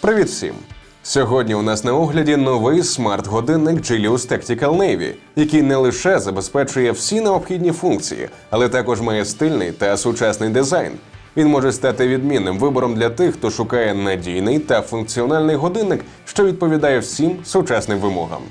Привіт всім! Сьогодні у нас на огляді новий смарт-годинник Gilius Tactical Navy, який не лише забезпечує всі необхідні функції, але також має стильний та сучасний дизайн. Він може стати відмінним вибором для тих, хто шукає надійний та функціональний годинник, що відповідає всім сучасним вимогам.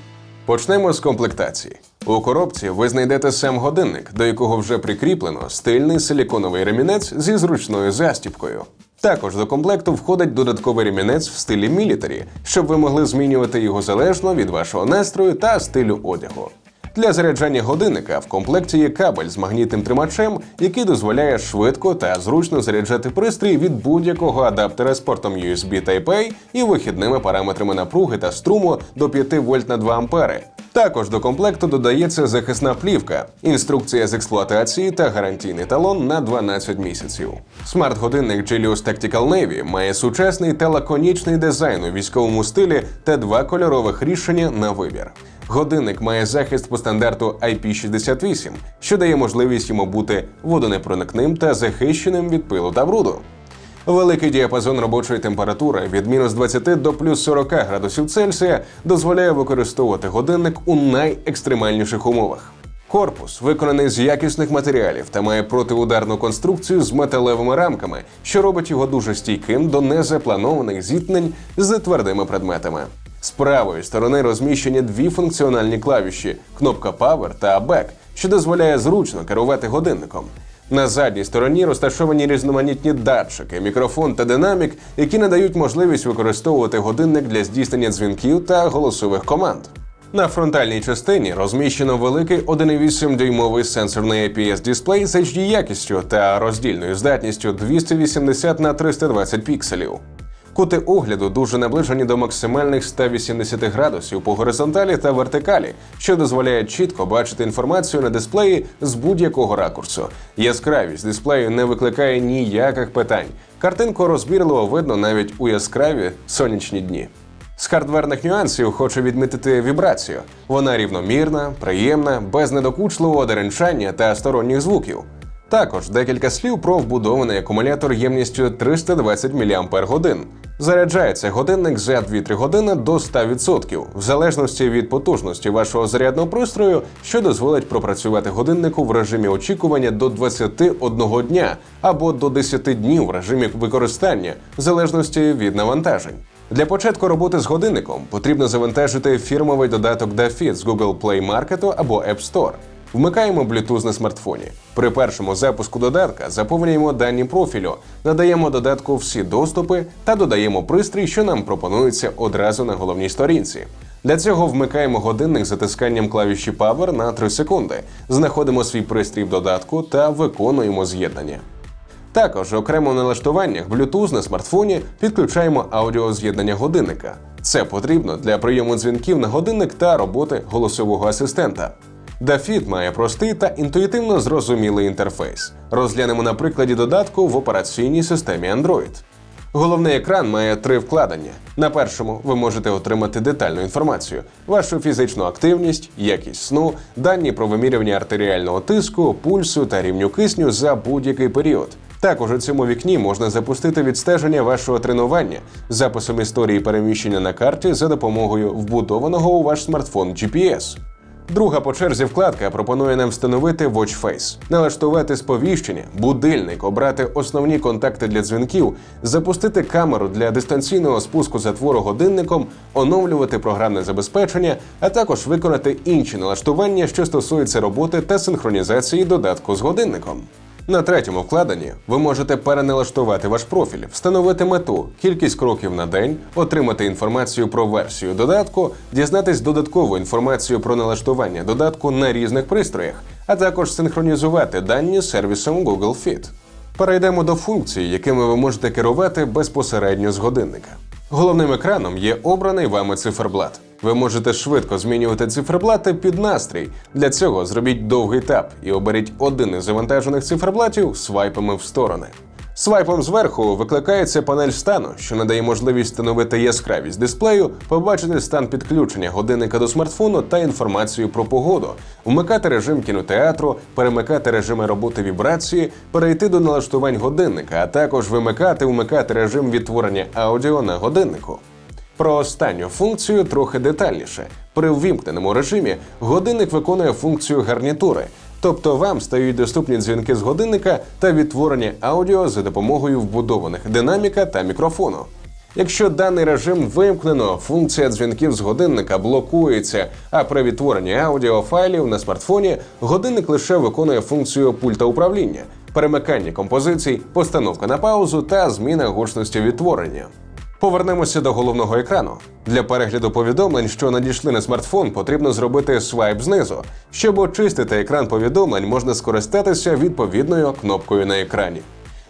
Почнемо з комплектації. У коробці ви знайдете сам годинник, до якого вже прикріплено стильний силіконовий ремінець зі зручною застіпкою. Також до комплекту входить додатковий ремінець в стилі мілітарі, щоб ви могли змінювати його залежно від вашого настрою та стилю одягу. Для заряджання годинника в комплекті є кабель з магнітним тримачем, який дозволяє швидко та зручно заряджати пристрій від будь-якого адаптера з портом USB Type-A і вихідними параметрами напруги та струму до 5 вольт на 2 ампери. Також до комплекту додається захисна плівка, інструкція з експлуатації та гарантійний талон на 12 місяців. Смарт-годинник Gilius Tactical Navy має сучасний та лаконічний дизайн у військовому стилі та два кольорових рішення на вибір. Годинник має захист по стандарту IP68, що дає можливість йому бути водонепроникним та захищеним від пилу та бруду. Великий діапазон робочої температури від мінус 20 до плюс 40 градусів Цельсія дозволяє використовувати годинник у найекстремальніших умовах. Корпус виконаний з якісних матеріалів та має протиударну конструкцію з металевими рамками, що робить його дуже стійким до незапланованих зіткнень з твердими предметами. З правої сторони розміщені дві функціональні клавіші кнопка Power та Back, що дозволяє зручно керувати годинником. На задній стороні розташовані різноманітні датчики, мікрофон та динамік, які надають можливість використовувати годинник для здійснення дзвінків та голосових команд. На фронтальній частині розміщено великий 1,8-дюймовий сенсорний IPS дисплей з HD якістю та роздільною здатністю 280 на 320 пікселів. Кути огляду дуже наближені до максимальних 180 градусів по горизонталі та вертикалі, що дозволяє чітко бачити інформацію на дисплеї з будь-якого ракурсу. Яскравість дисплею не викликає ніяких питань. Картинку розбірливо видно навіть у яскраві сонячні дні. З хардверних нюансів хочу відмітити вібрацію. Вона рівномірна, приємна, без недокучливого деренчання та сторонніх звуків. Також декілька слів про вбудований акумулятор ємністю 320 мАч. Заряджається годинник за 2-3 години до 100%, в залежності від потужності вашого зарядного пристрою, що дозволить пропрацювати годиннику в режимі очікування до 21 дня або до 10 днів в режимі використання, в залежності від навантажень. Для початку роботи з годинником потрібно завантажити фірмовий додаток DaFit з Google Play Market або App Store. Вмикаємо Bluetooth на смартфоні. При першому запуску додатка заповнюємо дані профілю, надаємо додатку всі доступи та додаємо пристрій, що нам пропонується одразу на головній сторінці. Для цього вмикаємо годинник з затисканням клавіші Power на 3 секунди, знаходимо свій пристрій в додатку та виконуємо з'єднання. Також окремо в налаштуваннях Bluetooth на смартфоні підключаємо аудіоз'єднання годинника. Це потрібно для прийому дзвінків на годинник та роботи голосового асистента. Dafit має простий та інтуїтивно зрозумілий інтерфейс. Розглянемо на прикладі додатку в операційній системі Android. Головний екран має три вкладення. На першому ви можете отримати детальну інформацію: вашу фізичну активність, якість сну, дані про вимірювання артеріального тиску, пульсу та рівню кисню за будь-який період. Також у цьому вікні можна запустити відстеження вашого тренування записом історії переміщення на карті за допомогою вбудованого у ваш смартфон GPS. Друга по черзі вкладка пропонує нам встановити Watch Face, налаштувати сповіщення, будильник, обрати основні контакти для дзвінків, запустити камеру для дистанційного спуску затвору годинником, оновлювати програмне забезпечення, а також виконати інші налаштування, що стосуються роботи та синхронізації додатку з годинником. На третьому вкладенні ви можете переналаштувати ваш профіль, встановити мету, кількість кроків на день, отримати інформацію про версію додатку, дізнатись додаткову інформацію про налаштування додатку на різних пристроях, а також синхронізувати дані з сервісом Google Fit. Перейдемо до функцій, якими ви можете керувати безпосередньо з годинника. Головним екраном є обраний вами циферблат. Ви можете швидко змінювати циферблати під настрій. Для цього зробіть довгий тап і оберіть один із завантажених циферблатів свайпами в сторони. Свайпом зверху викликається панель стану, що надає можливість встановити яскравість дисплею, побачити стан підключення годинника до смартфону та інформацію про погоду, вмикати режим кінотеатру, перемикати режими роботи вібрації, перейти до налаштувань годинника, а також вимикати вмикати режим відтворення аудіо на годиннику. Про останню функцію трохи детальніше. При ввімкненому режимі годинник виконує функцію гарнітури, тобто вам стають доступні дзвінки з годинника та відтворення аудіо за допомогою вбудованих динаміка та мікрофону. Якщо даний режим вимкнено, функція дзвінків з годинника блокується, а при відтворенні аудіофайлів на смартфоні годинник лише виконує функцію пульта управління, перемикання композицій, постановка на паузу та зміна гучності відтворення. Повернемося до головного екрану. Для перегляду повідомлень, що надійшли на смартфон, потрібно зробити свайп знизу. Щоб очистити екран повідомлень, можна скористатися відповідною кнопкою на екрані.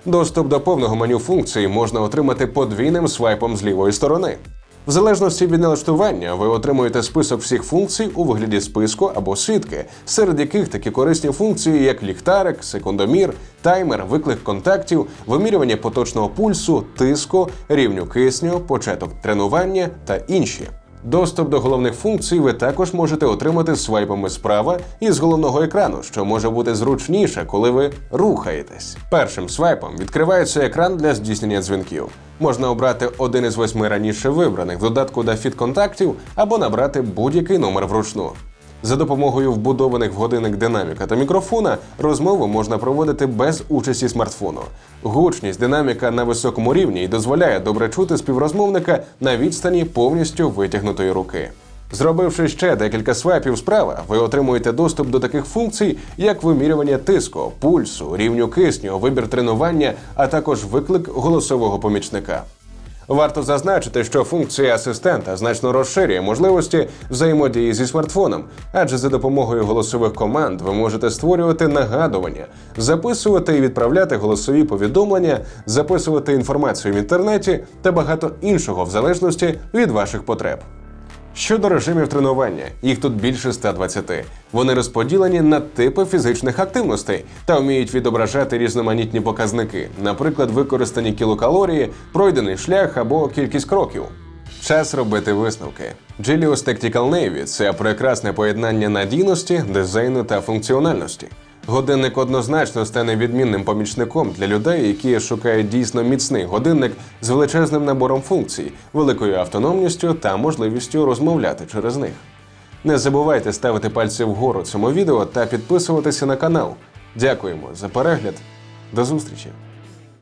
Доступ до повного меню функцій можна отримати подвійним свайпом з лівої сторони. В залежності від налаштування ви отримуєте список всіх функцій у вигляді списку або сітки, серед яких такі корисні функції, як ліхтарик, секундомір, таймер, виклик контактів, вимірювання поточного пульсу, тиску, рівню кисню, початок тренування та інші. Доступ до головних функцій ви також можете отримати свайпами справа і з головного екрану, що може бути зручніше, коли ви рухаєтесь. Першим свайпом відкривається екран для здійснення дзвінків. Можна обрати один із восьми раніше вибраних в додатку до фіт-контактів або набрати будь-який номер вручну. За допомогою вбудованих в годинник динаміка та мікрофона розмову можна проводити без участі смартфону. Гучність динаміка на високому рівні і дозволяє добре чути співрозмовника на відстані повністю витягнутої руки. Зробивши ще декілька свайпів справа, ви отримуєте доступ до таких функцій, як вимірювання тиску, пульсу, рівню кисню, вибір тренування, а також виклик голосового помічника. Варто зазначити, що функція асистента значно розширює можливості взаємодії зі смартфоном, адже за допомогою голосових команд ви можете створювати нагадування, записувати і відправляти голосові повідомлення, записувати інформацію в інтернеті та багато іншого в залежності від ваших потреб. Щодо режимів тренування, їх тут більше 120. Вони розподілені на типи фізичних активностей та вміють відображати різноманітні показники, наприклад, використані кілокалорії, пройдений шлях або кількість кроків. Час робити висновки. Gilius Tactical Navy – це прекрасне поєднання надійності, дизайну та функціональності. Годинник однозначно стане відмінним помічником для людей, які шукають дійсно міцний годинник з величезним набором функцій, великою автономністю та можливістю розмовляти через них. Не забувайте ставити пальці вгору цьому відео та підписуватися на канал. Дякуємо за перегляд. До зустрічі!